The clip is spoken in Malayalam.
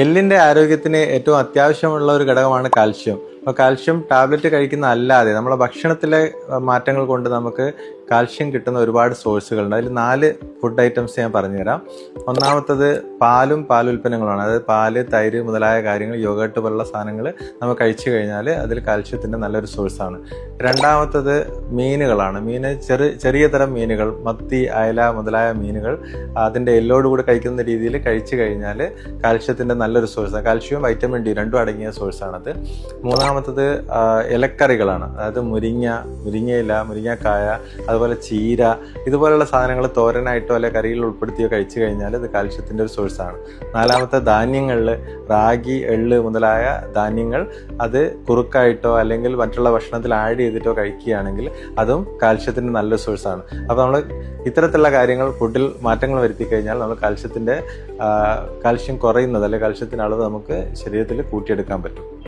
എല്ലിന്റെ ആരോഗ്യത്തിന് ഏറ്റവും അത്യാവശ്യമുള്ള ഒരു ഘടകമാണ് കാൽഷ്യം. അപ്പോൾ കാൽഷ്യം ടാബ്ലറ്റ് കഴിക്കുന്ന അല്ലാതെ നമ്മളെ ഭക്ഷണത്തിലെ മാറ്റങ്ങൾ കൊണ്ട് നമുക്ക് കാൽഷ്യം കിട്ടുന്ന ഒരുപാട് സോഴ്സുകളുണ്ട്. അതിൽ നാല് ഫുഡ് ഐറ്റംസ് ഞാൻ പറഞ്ഞുതരാം. ഒന്നാമത്തത് പാലും പാലുൽപ്പന്നങ്ങളാണ് അതായത് പാൽ തൈര് മുതലായ കാര്യങ്ങൾ യോഗട്ട് പോലുള്ള സാധനങ്ങൾ നമ്മൾ കഴിച്ചു കഴിഞ്ഞാൽ അതിൽ കാൽഷ്യത്തിന്റെ നല്ലൊരു സോഴ്സാണ്. രണ്ടാമത്തത് മീനുകളാണ്. മീന് ചെറു ചെറിയ തരം മീനുകൾ മത്തി അയല മുതലായ മീനുകൾ അതിന്റെ എല്ലോട് കൂടി കഴിക്കുന്ന രീതിയിൽ കഴിച്ചു കഴിഞ്ഞാൽ കാൽഷ്യത്തിന്റെ നല്ലൊരു സോഴ്സാണ് കാൽഷ്യവും വൈറ്റമിൻ ഡി രണ്ടും അടങ്ങിയ സോഴ്സാണത് മൂന്നാമത്തത് ഇലക്കറികളാണ്. അതായത് മുരിങ്ങ മുരിങ്ങയില മുരിങ്ങക്കായ അതുപോലെ ചീര ഇതുപോലെയുള്ള സാധനങ്ങൾ തോരനായിട്ടോ അല്ലെ കറിയിൽ ഉൾപ്പെടുത്തിയോ കഴിച്ചു കഴിഞ്ഞാൽ ഇത് കാൽഷ്യത്തിന്റെ ഒരു സോഴ്സാണ് നാലാമത്തെ ധാന്യങ്ങളിൽ റാഗി എള്ള് മുതലായ ധാന്യങ്ങൾ അത് കുറുക്കായിട്ടോ അല്ലെങ്കിൽ മറ്റുള്ള ഭക്ഷണത്തിൽ ആഡ് ചെയ്തിട്ടോ കഴിക്കുകയാണെങ്കിൽ അതും കാൽഷ്യത്തിന്റെ നല്ലൊരു സോഴ്സാണ് അപ്പോൾ നമ്മൾ ഇത്തരത്തിലുള്ള കാര്യങ്ങൾ ഫുഡിൽ മാറ്റങ്ങൾ വരുത്തി കഴിഞ്ഞാൽ നമ്മൾ കാൽഷ്യത്തിന്റെ കാൽഷ്യം കുറയുന്നത് അല്ലെങ്കിൽ കാൽഷ്യത്തിന്റെ അളവ് നമുക്ക് ശരീരത്തിൽ കൂട്ടിയെടുക്കാൻ പറ്റും.